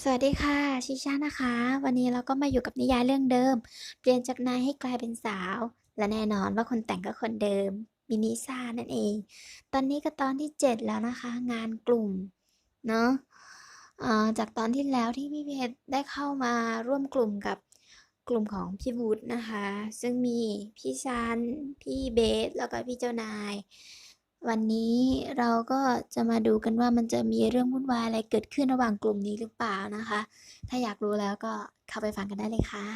สวัสดีค่ะ ชิชานะคะ วันนี้เราก็มาอยู่กับนิยายเรื่องเดิม เปลี่ยนจากนายให้กลายเป็นสาว และแน่นอนว่าคนแต่งก็คนเดิมมินิซ่านั่นเอง ตอนนี้ก็ตอนที่ 7 แล้วนะคะ งานกลุ่มเนาะจากตอนที่แล้วที่พี่เพชรได้เข้ามาร่วมกลุ่มกับกลุ่มของพี่วุฒินะคะ ซึ่งมีพี่ซันพี่เบสแล้วก็พี่เจ้านาย วันนี้เราก็จะมาดูกันว่ามันจะมีเรื่องวุ่นวายอะไรเกิดขึ้นระหว่างกลุ่มนี้หรือเปล่านะคะ ถ้าอยากรู้แล้วก็เข้าไปฟังกันได้เลยค่ะ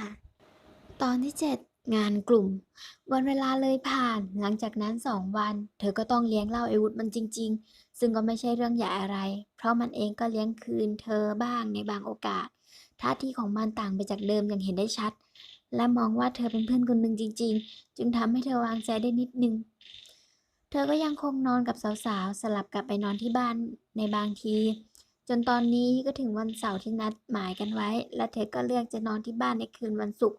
ตอนที่ 7 งานกลุ่ม วันเวลาเลยผ่าน หลังจากนั้น 2 วัน เธอก็ต้องเลี้ยงเหล้าไอวุฒมันจริง ๆ ซึ่งก็ไม่ใช่เรื่องใหญ่อะไร เพราะมันเองก็เลี้ยงคืนเธอบ้างในบางโอกาส ท่าทีของมันต่างไปจากเดิมอย่างเห็นได้ชัด และมองว่าเธอเป็นเพื่อนคนหนึ่งจริง ๆ จึงทำให้เธอวางใจได้นิดนึง ธอก็ยังคงนอนกับสาวๆ สลับกลับไปนอนที่บ้านในบางที จนตอนนี้ก็ถึงวันเสาร์ที่นัดหมายกันไว้ และเธอก็เลือกจะนอนที่บ้านในคืนวันศุกร์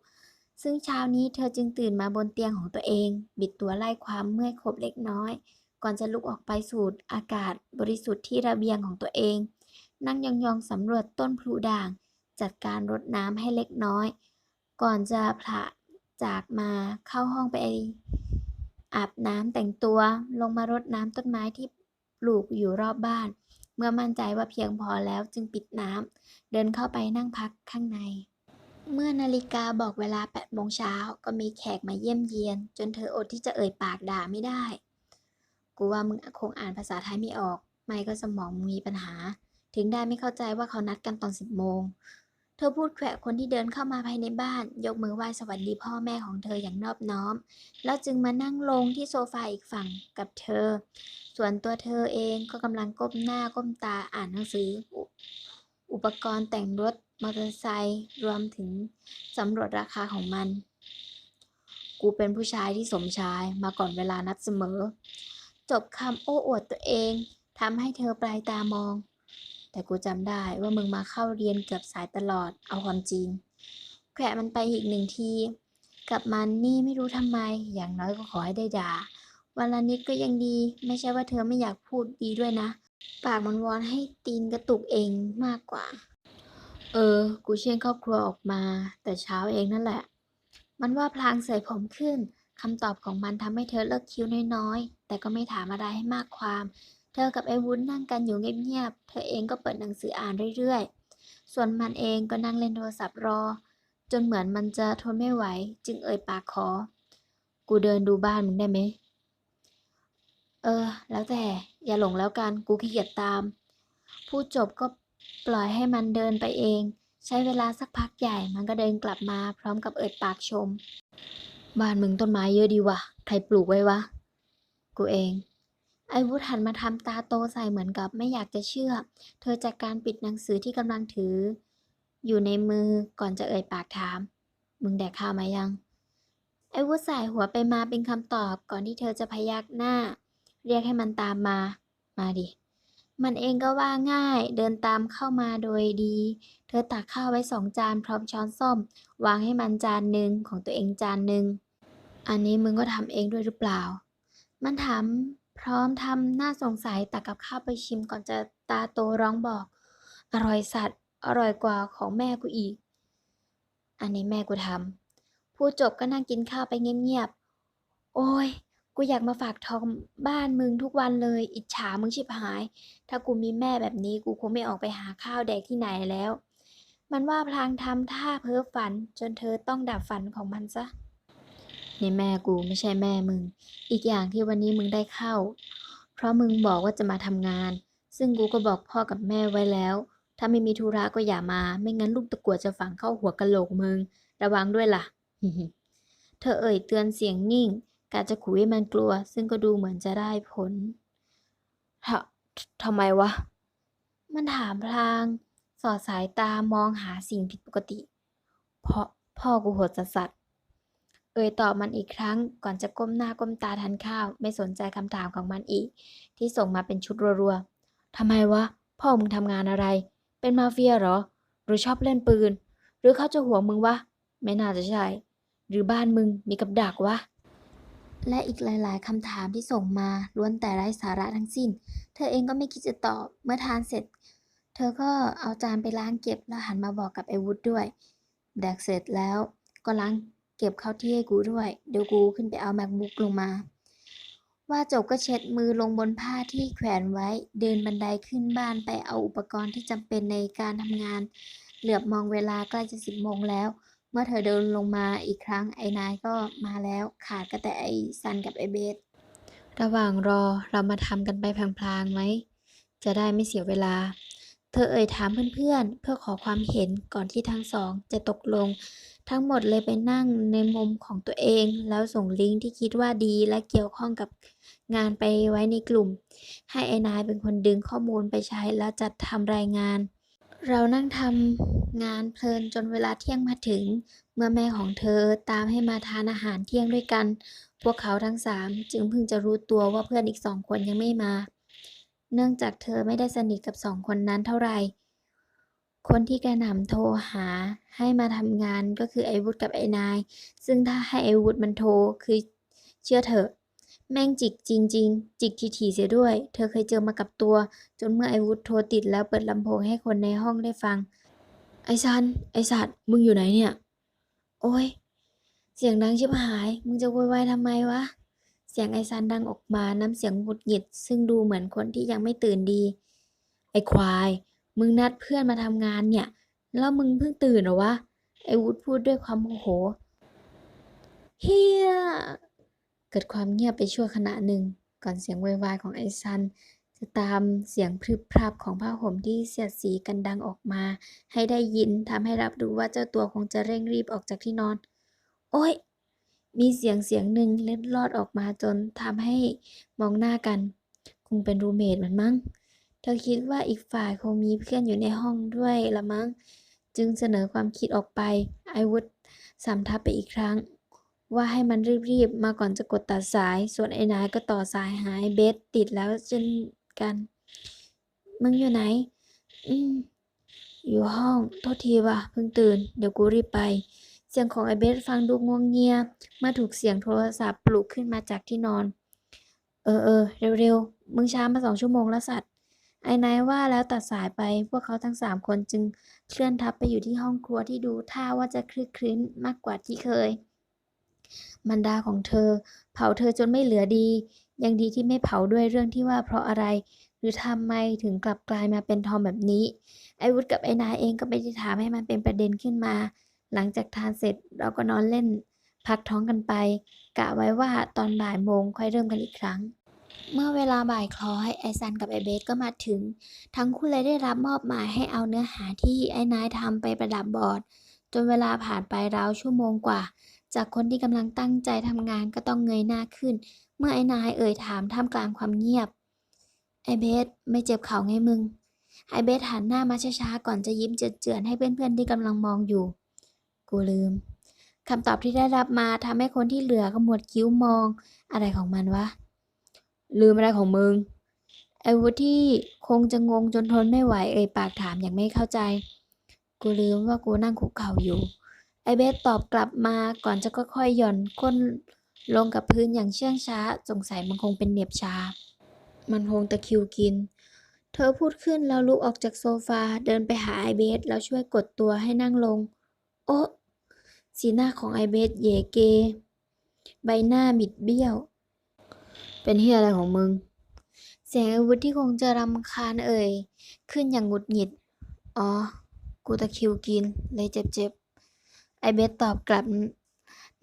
ซึ่งเช้านี้เธอจึงตื่นมาบนเตียงของตัวเอง บิดตัวไล่ความเมื่อยขบเล็กน้อย ก่อนจะลุกออกไปสูดอากาศบริสุทธิ์ที่ระเบียงของตัวเอง นั่งยองๆสำรวจต้นพลูด่าง จัดการรดน้ำให้เล็กน้อย ก่อนจะผละจากมาเข้าห้องไป อาบน้ำแต่งตัว ลงมารดน้ำต้นไม้ที่ปลูกอยู่รอบบ้าน เมื่อมั่นใจว่าเพียงพอแล้วจึงปิดน้ำเดินเข้าไปนั่งพักข้างใน เมื่อนาฬิกาบอกเวลา8โมงเช้าก็มีแขกมาเยี่ยมเยียน จนเธออดที่จะเอ่ยปากด่าไม่ได้ กูว่ามึงคงอ่านภาษาไทยไม่ออก ไม่ก็สมองมีปัญหา ถึงได้ไม่เข้าใจว่าเขานัดกันตอน 10โมง เธอพูดแขวะคนที่เดินเข้ามาภายในบ้าน ยกมือไหว้สวัสดีพ่อแม่ของเธออย่างนอบน้อม แล้วจึงมานั่งลงที่โซฟาอีกฝั่งกับเธอ ส่วนตัวเธอเองก็กำลังก้มหน้าก้มตาอ่านหนังสือ อุอุปกรณ์แต่งรถมอเตอร์ไซค์รวมถึงสำรวจราคาของมัน กูเป็นผู้ชายที่สมชายมาก่อนเวลานัดเสมอ จบคำโอ้อวดตัวเองทำให้เธอปลายตามอง แต่กูจำได้ว่ามึงมาเข้าเรียนเกือบสายตลอดเอาความจริงแขวะมันไปอีกหนึ่งทีกับมันนี่ไม่รู้ทำไม อย่างน้อยก็ขอให้ได้ด่า วันละนิดก็ยังดี ไม่ใช่ว่าเธอไม่อยากพูดดีด้วยนะ ปากมันวอนให้ตีนกระตุกเองมากกว่า เออ กูเชี่ยงครอบครัวออกมา แต่เช้าเองนั่นแหละ มันว่าพลางเสยผมขึ้นคำตอบของมันทำให้เธอเลิกคิ้วน้อยๆ แต่ก็ไม่ถามอะไรให้มากความ เธอกับไอ้วุ้นนั่งกันอยู่เงียบๆ เธอเองก็เปิดหนังสืออ่านเรื่อยๆ ส่วนมันเองก็นั่งเล่นโทรศัพท์รอ จนเหมือนมันจะทนไม่ไหว จึงเอ่ยปากขอ กูเดินดูบ้านมึงได้ไหม เออ แล้วแต่ อย่าหลงแล้วกัน กูขี้เกียจตาม พูดจบก็ปล่อยให้มันเดินไปเอง ใช้เวลาสักพักใหญ่ มันก็เดินกลับมาพร้อมกับเอ่ยปากชม บ้านมึงต้นไม้เยอะดีวะ ใครปลูกไว้วะ กูเอง ไอ้วุฒหันมาทำตาโตใส่เหมือนกับไม่อยากจะเชื่อ เธอจัดการปิดหนังสือที่กำลังถือ อยู่ในมือก่อนจะเอ่ยปากถาม มึงแดกข้าวมายัง ไอ้วุฒสายหัวไปมาเป็นคำตอบก่อนที่เธอจะพยักหน้า เรียกให้มันตามมา มาดิ มันเองก็ว่าง่าย เดินตามเข้ามาโดยดี เธอตักข้าวไว้สองจานพร้อมช้อนส้อม วางให้มันจานหนึ่งของตัวเองจานหนึ่งอันนี้มึงก็ทำเองด้วยหรือเปล่า มันถาม พร้อมทำหน้าสงสัยตักกับข้าวไปชิมก่อนจะตาโตร้องบอก อร่อยสัตว์อร่อยกว่าของแม่กูอีก อันนี้แม่กูทำพูดจบก็นั่งกินข้าวไปเงียบๆ โอ้ย กูอยากมาฝากทองบ้านมึงทุกวันเลย อิจฉามึงชิบหาย ถ้ากูมีแม่แบบนี้กูคงไม่ออกไปหาข้าวแดกที่ไหนแล้ว มันว่าพลางทำท่าเพ้อฝันจนเธอต้องดับฝันของมันซะ นี่แม่กูไม่ใช่แม่มึง อีกอย่างที่วันนี้มึงได้เข้า เพราะมึงบอกว่าจะมาทำงาน ซึ่งกูก็บอกพ่อกับแม่ไว้แล้ว ถ้าไม่มีธุระก็อย่ามา ไม่งั้นลูกตะกั่วจะฝังเข้าหัวกะโหลกมึง ระวังด้วยล่ะ เธอเอ่ยเตือนเสียงนิ่งกะจะขู่ให้มันกลัว ซึ่งก็ดูเหมือนจะได้ผลททำไมวะ มันถามพลาง สอดสายตามองหาสิ่งผิดปกติ เพราะพ่อกูโหดสัสสัส เอ่ยตอบมันอีกครั้ง ก่อนจะก้มหน้าก้มตาทานข้าว ไม่สนใจคำถามของมันอีก ที่ส่งมาเป็นชุดรัวๆทำไมวะ พ่อมึงทำงานอะไร เป็นมาเฟียเหรอ หรือชอบเล่นปืน หรือเขาจะห่วงมึงวะ ไม่น่าจะใช่ หรือบ้านมึงมีกับดักวะ และอีกหลาย ๆคำถามที่ส่งมาล้วนแต่ไร้สาระทั้งสิ้น เธอเองก็ไม่คิดจะตอบ เมื่อทานเสร็จ เธอก็เอาจานไปล้างเก็บแล้วหันมาบอกกับไอวุฒด้วย แดกเสร็จแล้วก็ล้าง เก็บเข้าที่ให้กูด้วย เดี๋ยวกูขึ้นไปเอา MacBook ลงมา ว่าจบก็เช็ดมือลงบนผ้าที่แขวนไว้ เดินบันไดขึ้นบ้านไปเอาอุปกรณ์ที่จำเป็นในการทำงาน เหลือบมองเวลาใกล้จะสิบโมงแล้ว เมื่อเธอเดินลงมาอีกครั้งไอ้นายก็มาแล้วขาดก็แต่ไอ้ซันกับไอ้เบสระหว่างรอเรามาทำกันไปพลางๆไหม จะได้ไม่เสียเวลา ธอเอ่ยถามเพื่อนๆ เพื่อขอความเห็นก่อนที่ทั้งสองจะตกลง ทั้งหมดเลยไปนั่งในมุมของตัวเอง แล้วส่งลิงก์ที่คิดว่าดีและเกี่ยวข้องกับงานไปไว้ในกลุ่ม ให้ไอ้นายเป็นคนดึงข้อมูลไปใช้แล้วจัดทำรายงาน เรานั่งทำงานเพลินจนเวลาเที่ยงมาถึง เมื่อแม่ของเธอตามให้มาทานอาหารเที่ยงด้วยกัน พวกเขาทั้งสามจึงเพิ่งจะรู้ตัวว่าเพื่อนอีกสองคนยังไม่มา เนื่องจากเธอไม่ได้สนิทกับสองคนนั้นเท่าไหร่ คนที่กระหน่ำโทรหาให้มาทำงานก็คือไอวุฒิกับไอนาย ซึ่งถ้าให้ไอวุฒิมันโทรคือเชื่อเถอะ แม่งจิกจริงๆจิกทีๆเสียด้วย เธอเคยเจอมากับตัว จนเมื่อไอวุฒิโทรติดแล้วเปิดลำโพงให้คนในห้องได้ฟัง ไอซัน ไอสัตว์ มึงอยู่ไหนเนี่ย โอ้ย เสียงดังชิบหาย มึงจะโวยวายทำไมวะ สียงไอซันดังออกมาน้ำเสียงหงุดหงิด ซึ่งดูเหมือนคนที่ยังไม่ตื่นดี ไอควาย มึงนัดเพื่อนมาทำงานเนี่ย แล้วมึงเพิ่งตื่นเหรอวะ ไอวุฒพูดด้วยความโมโห เฮีย เกิดความเงียบไปชั่วขณะหนึ่ง ก่อนเสียงโวยวายของไอซัน จะตามเสียงพรึบพรับของผ้าห่มที่เสียดสีกันดังออกมา ให้ได้ยินทำให้รับรู้ว่าเจ้าตัวคงจะเร่งรีบออกจากที่นอน โอ๊ย มีเสียงเสียงหนึ่งเล็ดลอดออกมาจนทำให้มองหน้ากัน คงเป็นรูเมทมันมั้ง เธอคิดว่าอีกฝ่ายคงมีเพื่อนอยู่ในห้องด้วยละมั้ง จึงเสนอความคิดออกไป ไอวุฒสำทับไปอีกครั้ง ว่าให้มันรีบๆ มาก่อนจะกดตัดสาย ส่วนไอ้นายก็ต่อสายหายเบสติดแล้วเช่นกัน มึงอยู่ไหน อืมอยู่ห้อง โทษทีว่ะ เพิ่งตื่น เดี๋ยวกูรีบไป สียงของไอเบสฟังดูงวงเงียเมื่อถูกเสียงโทรศัพท์ปลุกขึ้นมาจากที่นอน เออเออเร็วๆ มึงช้ามาสองชั่วโมงแล้วสัตว์ ไอ้นายว่าแล้วตัดสายไป พวกเขาทั้งสามคนจึงเคลื่อนทับไปอยู่ที่ห้องครัวที่ดูท่าว่าจะคลึกคลื้นมากกว่าที่เคย มันดาของเธอ เผาเธอจนไม่เหลือดี ยังดีที่ไม่เผาด้วยเรื่องที่ว่าเพราะอะไร หรือทำไมถึงกลับกลายมาเป็นทอมแบบนี้ ไอวุฒิกับไอนายเองก็ไม่ได้ถามให้มันเป็นประเด็นขึ้นมา หลังจากทานเสร็จเราก็นอนเล่น พักท้องกันไป กะไว้ว่าตอนบ่ายโมงค่อยเริ่มกันอีกครั้ง เมื่อเวลาบ่ายคล้อยไอซันกับไอเบสก็มาถึง ทั้งคู่เลยได้รับมอบหมายให้เอาเนื้อหาที่ไอ้นายทำไปประดับบอร์ด จนเวลาผ่านไปราวชั่วโมงกว่า จากคนที่กำลังตั้งใจทำงานก็ต้องเงยหน้าขึ้น เมื่อไอ้นายเอ่ยถามท่ามกลางความเงียบไอเบสไม่เจ็บเข่าไงมึงไอเบสหันหน้ามาช้าๆก่อนจะยิ้มเจือนๆให้เพื่อนๆที่กำลังมองอยู่ กูลืมคำตอบที่ได้รับมาทำให้คนที่เหลือขมวดคิ้วมองอะไรของมันวะ ลืมอะไรของมึง ไอ้วุฒิที่คงจะงงจนทนไม่ไหวเอ่ยปากถามอย่างไม่เข้าใจ กูลืมว่ากูนั่งคุกเข่าอยู่ ไอเบสตอบกลับมาก่อนจะค่อยๆหย่อนก้นลงกับพื้นอย่างเชื่องช้า สงสัยมันคงเป็นเหน็บชา มันคงตะคิวกิน เธอพูดขึ้นแล้วลุกออกจากโซฟาเดินไปหาไอเบสแล้วช่วยกดตัวให้นั่งลง โอ๊ะ สีหน้าของไอเบสเยเก ใบหน้าบิดเบี้ยว เป็นเฮียอะไรของมึง เสียงอาวุธที่คงจะรำคาญเอ่ย ขึ้นอย่างหงุดหงิด อ๋อ กูตะคิวกิน เลยเจ็บๆ ไอเบสตอบกลับ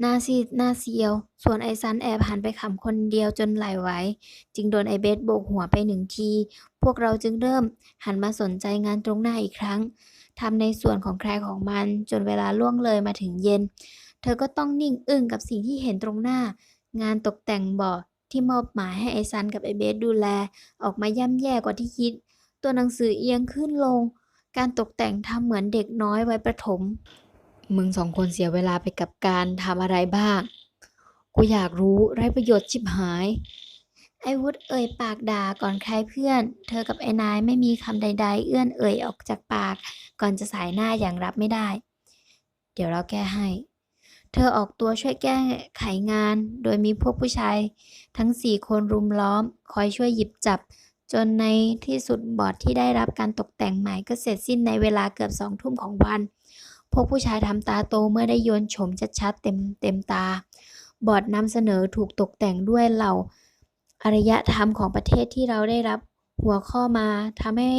หน้าซีดหน้าเซียว ส่วนไอซันแอบหันไปขำคนเดียวจนไหลไหว จึงโดนไอเบสโบกหัวไปหนึ่งที พวกเราจึงเริ่มหันมาสนใจงานตรงหน้าอีกครั้ง ทำในส่วนของใครของมันจนเวลาล่วงเลยมาถึงเย็น เธอก็ต้องนิ่งอึ้งกับสิ่งที่เห็นตรงหน้า งานตกแต่งบ่อที่มอบหมายให้ไอซันกับไอเบสดูแล ออกมาย่ำแย่กว่าที่คิด ตัวหนังสือเอียงขึ้นลง การตกแต่งทำเหมือนเด็กน้อยวัยประถม มึงสองคนเสียเวลาไปกับการทำอะไรบ้าง กูอยากรู้ไร้ประโยชน์ชิบหาย ไอวุฒเอ่ยปากด่าก่อนใครเพื่อน เธอกับไอ้นายไม่มีคำใด ๆ เอื้อนเอ่ยออกจากปาก ก่อนจะสายหน้าอย่างรับไม่ได้ เดี๋ยวเราแก้ให้ เธอออกตัวช่วยแก้ไขงาน โดยมีพวกผู้ชาย ทั้งสี่คนรุมล้อม คอยช่วยหยิบจับ จนในที่สุดบอร์ดที่ได้รับการตกแต่งใหม่ก็เสร็จสิ้นในเวลาเกือบสองทุ่มของวัน พวกผู้ชายทำตาโตเมื่อได้โยนต์โฉมชัดๆเต็มเต็มตา บอร์ดนำเสนอถูกตกแต่งด้วยเหล่า อารยธรรมของประเทศที่เราได้รับหัวข้อมาทำให้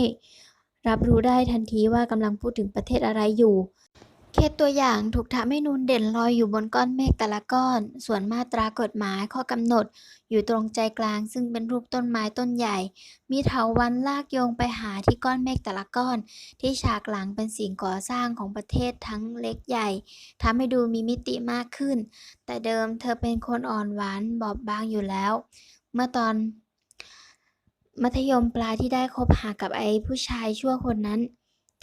รับรู้ได้ทันทีว่ากำลังพูดถึงประเทศอะไรอยู่เคสตัวอย่างถูกทำให้นูนเด่นลอยอยู่บนก้อนเมฆแต่ละก้อน ส่วนมาตรากฎหมายข้อกำหนด อยู่ตรงใจกลาง ซึ่งเป็นรูปต้นไม้ต้นใหญ่ มีเถาวัลย์ลากโยงไปหาที่ก้อนเมฆแต่ละก้อน ที่ฉากหลังเป็นสิ่งก่อสร้างของประเทศทั้งเล็กใหญ่ทำให้ดูมีมิติมากขึ้น แต่เดิมเธอเป็นคนอ่อนหวานบอบบางอยู่แล้ว เมื่อตอน มัธยมปลายที่ได้คบหากับไอ้ผู้ชายชั่วคนนั้น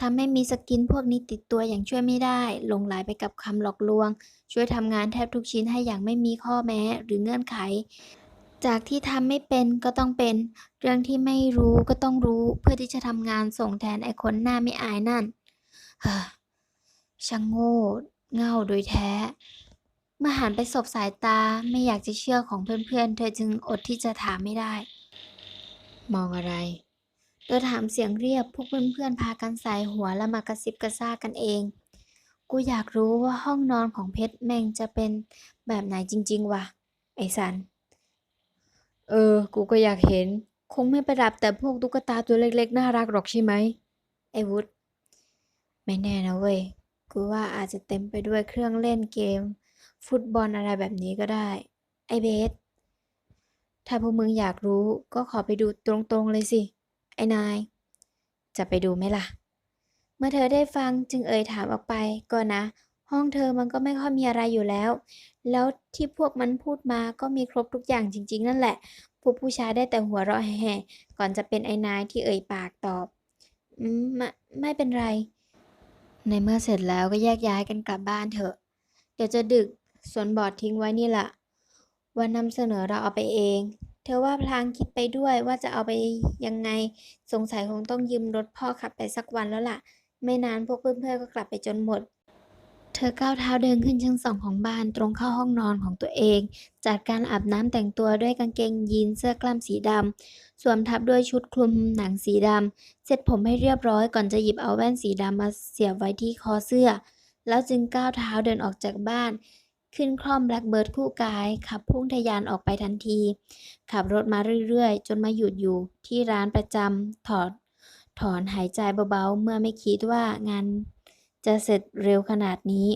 ทำให้มีสกินพวกนี้ติดตัวอย่างช่วยไม่ได้หลงไหลไปกับคำหลอกลวง ช่วยทำงานแทบทุกชิ้นให้อย่างไม่มีข้อแม้หรือเงื่อนไข จากที่ทำไม่เป็นก็ต้องเป็น เรื่องที่ไม่รู้ก็ต้องรู้เพื่อที่จะทำงานส่งแทนไอ้คนหน้าไม่อายนั่นช่างโง่เง่าโดยแท้ เมื่อหันไปสบสายตาไม่อยากจะเชื่อของเพื่อนๆเธอจึงอดที่จะถามไม่ได้ มองอะไร เธอถามเสียงเรียบพวกเพื่อนๆพากันสายหัวแล้วมากระซิบกระซาบกันเอง กูอยากรู้ว่าห้องนอนของเพชรแม่งจะเป็นแบบไหนจริงๆวะไอ้สัน เออ กูก็อยากเห็น คงไม่ประดับแต่พวกตุ๊กตาตัวเล็กๆ น่ารักหรอกใช่ไหมไอ้วุฒไม่แน่นะเว้ย กูว่าอาจจะเต็มไปด้วยเครื่องเล่นเกม ฟุตบอลอะไรแบบนี้ก็ได้ ไอ้เบส ถ้าพวกมึงอยากรู้ก็ขอไปดูตรงๆเลยสิ ไอ้นาย จะไปดูไหมล่ะ เมื่อเธอได้ฟังจึงเอ่ยถามออกไปก็นะ ห้องเธอมันก็ไม่ค่อยมีอะไรอยู่แล้ว แล้วที่พวกมันพูดมาก็มีครบทุกอย่างจริง ๆ นั่นแหละพวกผู้ชายได้แต่หัวเราะแห่ๆก่อนจะเป็นไอ้นายที่เอ่ยปากตอบอืมไม่ไม่เป็นไร ในเมื่อเสร็จแล้วก็แยกย้ายกันกลับบ้านเถอะ เดี๋ยวจะดึก ส่วนบอร์ดทิ้งไว้นี่แหละวันนำเสนอเราเอาไปเอง เธอว่าพลางคิดไปด้วยว่าจะเอาไปยังไง สงสัยคงต้องยืมรถพ่อขับไปสักวันแล้วล่ะ ไม่นานพวกเพื่อนๆก็กลับไปจนหมด เธอก้าวเท้าเดินขึ้นชั้นสองของบ้านตรงเข้าห้องนอนของตัวเอง จัดการอาบน้ำแต่งตัวด้วยกางเกงยีนเสื้อกล้ามสีดำสวมทับด้วยชุดคลุมหนังสีดำเสร็จผมให้เรียบร้อยก่อนจะหยิบเอาแว่นสีดำมาเสียบไว้ที่คอเสื้อ แล้วจึงก้าวเท้าเดินออกจากบ้าน ขึ้นคล่อมแบล็กเบิร์ดคู่กาย ขับพุ่งทะยานออกไปทันที ขับรถมาเรื่อยๆ จนมาหยุดอยู่ที่ร้านประจำถอดถอนหายใจเบาๆ เมื่อไม่คิดว่างานจะเสร็จเร็วขนาดนี้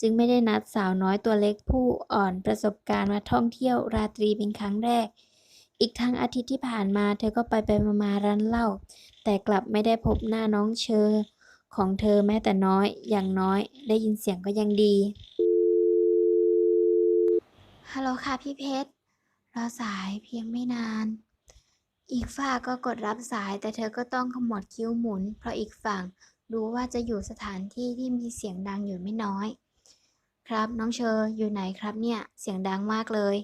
จึงไม่ได้นัดสาวน้อยตัวเล็กผู้อ่อนประสบการณ์มาท่องเที่ยวราตรีเป็นครั้งแรก อีกทั้งอาทิตย์ที่ผ่านมาเธอก็ไปไปมามาร้านเหล้าแต่กลับไม่ได้พบหน้าน้องเชอ ของเธอแม้แต่น้อยอย่างน้อยได้ยินเสียงก็ยังดี ฮัลโหลค่ะพี่เพชรรอสายเพียงไม่นาน อีกฝ่าก็กดรับสายแต่เธอก็ต้องขมวดคิ้วหมุน เพราะอีกฝั่งรู้ว่าจะอยู่สถานที่ที่มีเสียงดังอยู่ไม่น้อย ครับน้องเชออยู่ไหนครับเนี่ย เสียงดังมากเลย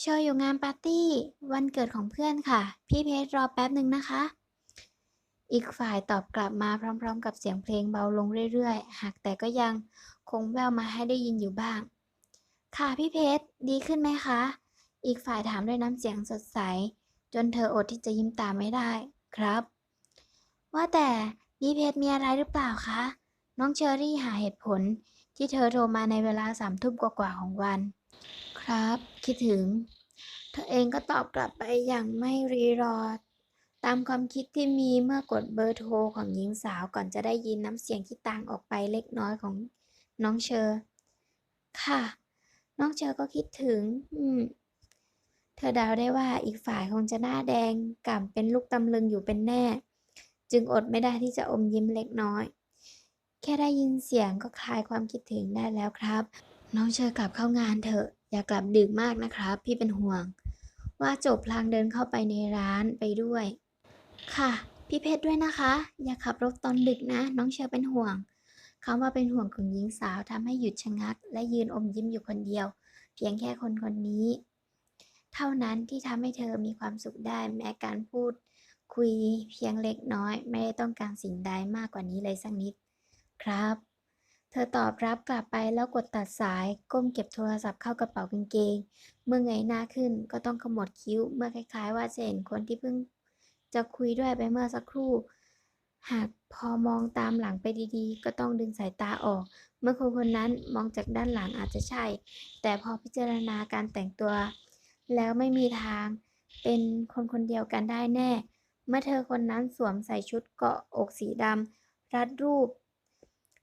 เชออยู่งานปาร์ตี้วันเกิดของเพื่อนค่ะ พี่เพชรรอแป๊บหนึ่งนะคะ อีกฝ่ายตอบกลับมาพร้อม ๆ กับเสียงเพลงเบาลงเรื่อยๆ หากแต่ก็ยังคงแววมาให้ได้ยินอยู่บ้าง ค่ะพี่เพชรดีขึ้นไหมคะ อีกฝ่ายถามด้วยน้ำเสียงสดใส จนเธออดที่จะยิ้มตามไม่ได้ครับ ว่าแต่พี่เพชรมีอะไรหรือเปล่าคะ น้องเชอรี่หาเหตุผลที่เธอโทรมาในเวลาสามทุ่มกว่าๆของวัน ครับ คิดถึง เธอเองก็ตอบกลับไปอย่างไม่รีรอ ตามความคิดที่มีเมื่อกดเบอร์โทรของหญิงสาวก่อนจะได้ยินน้ำเสียงที่ต่างออกไปเล็กน้อยของน้องเชอ ค่ะ น้องเชอก็คิดถึง อืม เธอเดาได้ว่าอีกฝ่ายคงจะหน้าแดงก่ำเป็นลูกตำลึงอยู่เป็นแน่ จึงอดไม่ได้ที่จะอมยิ้มเล็กน้อย แค่ได้ยินเสียงก็คลายความคิดถึงได้แล้วครับ น้องเชอกลับเข้างานเถอะ อย่ากลับดึกมากนะครับ พี่เป็นห่วง ว่าจบพลางเดินเข้าไปในร้านไปด้วย ค่ะ พี่เพชรด้วยนะคะ อย่าขับรถตอนดึกนะ น้องเชอเป็นห่วง คำว่าเป็นห่วงของหญิงสาวทำให้หยุดชะงัก และยืนอมยิ้มอยู่คนเดียว เพียงแค่คนคนนี้ เท่านั้นที่ทำให้เธอมีความสุขได้แม้การพูด คุยเพียงเล็กน้อย ไม่ได้ต้องการสิ่งใดมากกว่านี้เลยสักนิด ครับ เธอตอบรับกลับไปแล้วกดตัดสาย ก้มเก็บโทรศัพท์เข้ากระเป๋ากางเกง เมื่อเงหน้าขึ้นก็ต้องขมวดคิ้วเมื่อคล้าย ๆ ว่าจะเห็นคนที่เพิ่งจะคุยด้วยไปเมื่อสักครู่ หากพอมองตามหลังไปดีๆ ก็ต้องดึงสายตาออก เมื่อคนคนนั้นมองจากด้านหลังอาจจะใช่ แต่พอพิจารณาการแต่งตัว แล้วไม่มีทาง เป็นคนคนเดียวกันได้แน่ เมื่อเธอคนนั้นสวมใส่ชุดเกาะอกสีดำรัดรูป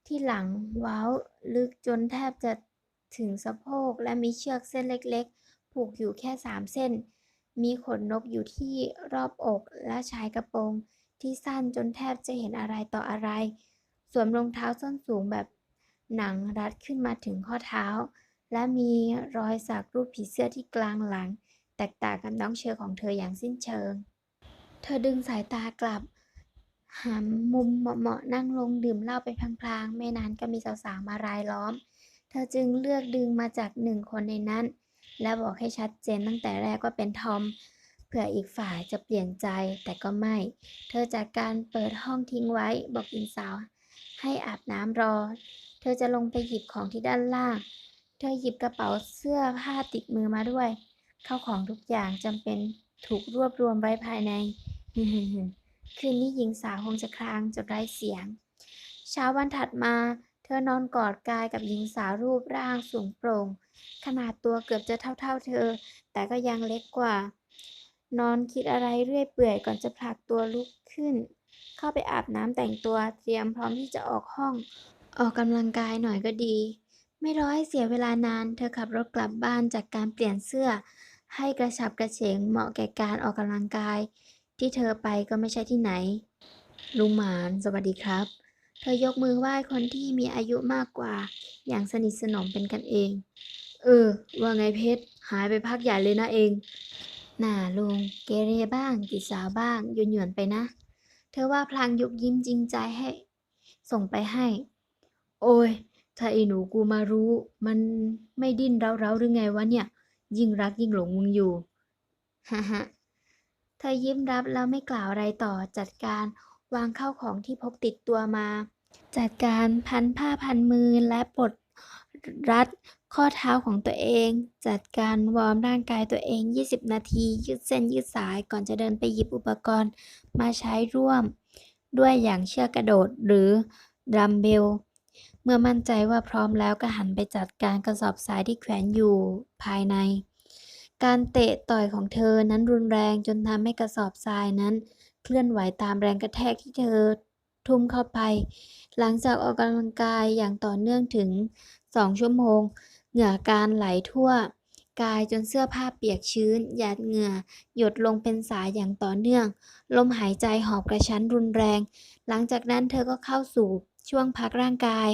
ที่หลังว้าวลึกจนแทบจะถึงสะโพกและมีเชือกเส้นเล็กๆ ผูกอยู่แค่สามเส้น มีขนนกอยู่ที่รอบอกและชายกระโปรง ที่สั้นจนแทบจะเห็นอะไรต่ออะไร สวมรองเท้าส้นสูงแบบหนังรัดขึ้นมาถึงข้อเท้า และมีรอยสักรูปผีเสื้อที่กลางหลัง แตกต่างกับน้องเชอของเธออย่างสิ้นเชิง เธอดึงสายตากลับหันมุมเหมาะๆนั่งลงดื่มเหล้าไปพลางๆ ไม่นานก็มีสาวๆมารายล้อม เธอจึงเลือกดึงมาจากหนึ่งคนในนั้น และบอกให้ชัดเจนตั้งแต่แรกว่าเป็นทอม เผื่ออีกฝ่ายจะเปลี่ยนใจแต่ก็ไม่ เธอจากการเปิดห้องทิ้งไว้บอกหญิงสาว ให้อาบน้ำรอ เธอจะลงไปหยิบของที่ด้านล่าง เธอหยิบกระเป๋าเสื้อผ้าติดมือมาด้วย เข้าของทุกอย่างจำเป็นถูกรวบรวมไว้ภายใน คืนนี้หญิงสาวคงจะคลางจนไร้เสียง เช้าวันถัดมา เธอนอนกอดกายกับหญิงสาวรูปร่างสูงโปร่ง ขนาดตัวเกือบจะเท่าๆเธอ แต่ก็ยังเล็กกว่า นอนคิดอะไรเรื่อยเปื่อยก่อนจะผลักตัวลุกขึ้น เข้าไปอาบน้ำแต่งตัวเตรียมพร้อมที่จะออกห้อง ออกกำลังกายหน่อยก็ดี ไม่รอให้เสียเวลานาน เธอขับรถกลับบ้านจากการเปลี่ยนเสื้อ ให้กระฉับกระเฉงเหมาะแก่การออกกำลังกาย ที่เธอไปก็ไม่ใช่ที่ไหน ลุงหมาน สวัสดีครับ เธอยกมือไหว้คนที่มีอายุมากกว่า อย่างสนิทสนมเป็นกันเอง เออ ว่าไงเพชร หายไปพักใหญ่เลยนะเอง น่าลุง เกเรบ้างติดสาวบ้างหยวนหยวนไปนะ เธอว่าพลางยกยิ้มจริงใจให้ ส่งไปให้ โอ้ย ถ้าไอ้หนูกูมารู้ มันไม่ดิ้นเร้าๆหรือไงวะเนี่ย ยิ่งรักยิ่งหลงมึงอยู่ฮ่าฮ่าเธอยิ้มรับแล้วไม่กล่าวอะไรต่อจัดการวางเข้าของที่พกติดตัวมา จัดการพันผ้าพันมือและปลด รัดข้อเท้าของตัวเอง จัดการวอร์มร่างกายตัวเอง 20 นาที ยืดเส้นยืดสายก่อนจะเดินไปหยิบอุปกรณ์มาใช้ร่วม ด้วยอย่างเชือกกระโดดหรือดัมเบล เมื่อมั่นใจว่าพร้อมแล้วก็หันไปจัดการกระสอบทรายที่แขวนอยู่ภายใน การเตะต่อยของเธอนั้นรุนแรงจนทำให้กระสอบทรายนั้น เคลื่อนไหวตามแรงกระแทกที่เธอทุ่มเข้าไป หลังจากออกกำลังกายอย่างต่อเนื่องถึง 2ชั่วโมง เหงื่อการไหลทั่ว กายจนเสื้อผ้าเปียกชื้น หยาดเหงื่อ หยดลงเป็นสายอย่างต่อเนื่อง ลมหายใจหอบกระชั้นรุนแรง หลังจากนั้นเธอก็เข้าสู่ช่วงพักร่างกาย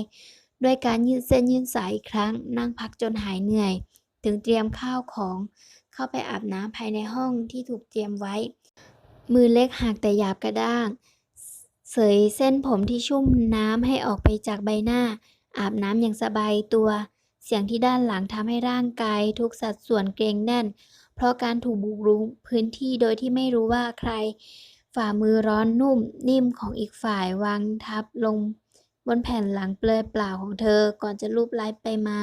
ด้วยการยืดเส้นยืดสายอีกครั้ง นั่งพักจนหายเหนื่อย ถึงเตรียมข้าวของเข้าไปอาบน้ำภายในห้องที่ถูกเตรียมไว้ มือเล็กหักแต่หยาบกระด้าง เสยเส้นผมที่ชุ่มน้ำให้ออกไปจากใบหน้า อาบน้ำอย่างสบายตัว เสียงที่ด้านหลังทำให้ร่างกายทุกสัดส่วนเกร็งแน่น เพราะการถูกบุกรุกพื้นที่โดยที่ไม่รู้ว่าใคร ฝ่ามือร้อนนุ่มนิ่มของอีกฝ่ายวางทับลง บนแผ่นหลังเปลือยเปล่าของเธอก่อนจะลูบไล้ไปมา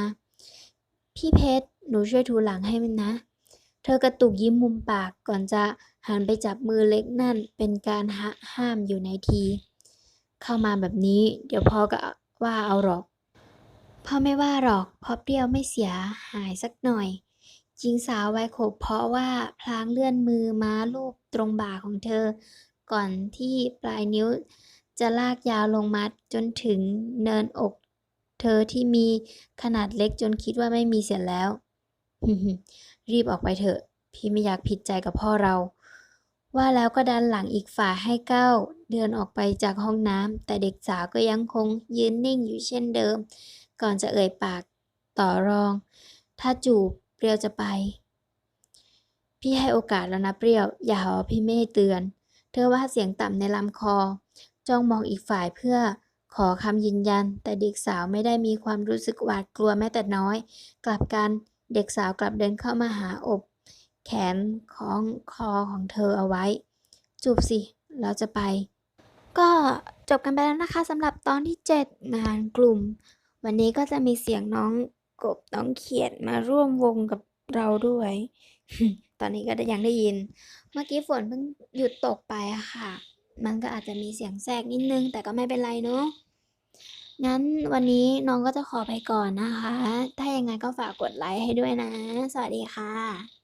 พี่เพชรหนูช่วยถูหลังให้มันนะ เธอกระตุกยิ้มมุมปากก่อนจะหันไปจับมือเล็กนั่นเป็นการหะห้ามอยู่ในที เข้ามาแบบนี้ เดี๋ยวพ่อก็ว่าเอาหรอก พ่อไม่ว่าหรอกเพราะเปรี้ยวไม่เสียหายสักหน่อยหญิงสาววัยขบเพราะว่าพลางเลื่อนมือม้าลูบตรงบ่าของเธอ ก่อนที่ปลายนิ้วจะลากยาวลงมาจนถึงเนินอก เธอที่มีขนาดเล็กจนคิดว่าไม่มีเสียแล้ว รีบออกไปเถอะ พี่ไม่อยากผิดใจกับพ่อเรา ว่าแล้วก็ดันหลังอีกฝ่ายให้ก้าวเดินออกไปจากห้องน้ำแต่เด็กสาวก็ยังคงยืนนิ่งอยู่เช่นเดิม ก่อนจะเอ่ยปากต่อรอง ถ้าจูบเปรี้ยวจะไป พี่ให้โอกาสแล้วนะเปรี้ยว อย่าหาว่าพี่ไม่ให้เตือน เธอว่าเสียงต่ำในลำคอ จ้องมองอีกฝ่ายเพื่อขอคำยืนยัน แต่เด็กสาวไม่ได้มีความรู้สึกหวาดกลัวแม้แต่น้อย กลับกันเด็กสาวกลับเดินเข้ามาหาอบ แขนของคอของเธอเอาไว้ จูบสิเราจะไป ก็จบกันไปแล้วนะคะสำหรับตอนที่ 7 งานกลุ่ม วันนี้ก็จะมีเสียงน้องกบน้องเขียดมาร่วมวงกับเราด้วย ตอนนี้ก็ยังได้ยิน เมื่อกี้ฝนเพิ่งหยุดตกไปอะค่ะ มันก็อาจจะมีเสียงแทรกนิดนึง แต่ก็ไม่เป็นไรเนาะงั้นวันนี้น้องก็จะขอไปก่อนนะคะ ถ้าอยังไงก็ฝากกดไลค์ให้ด้วยนะ สวัสดีค่ะ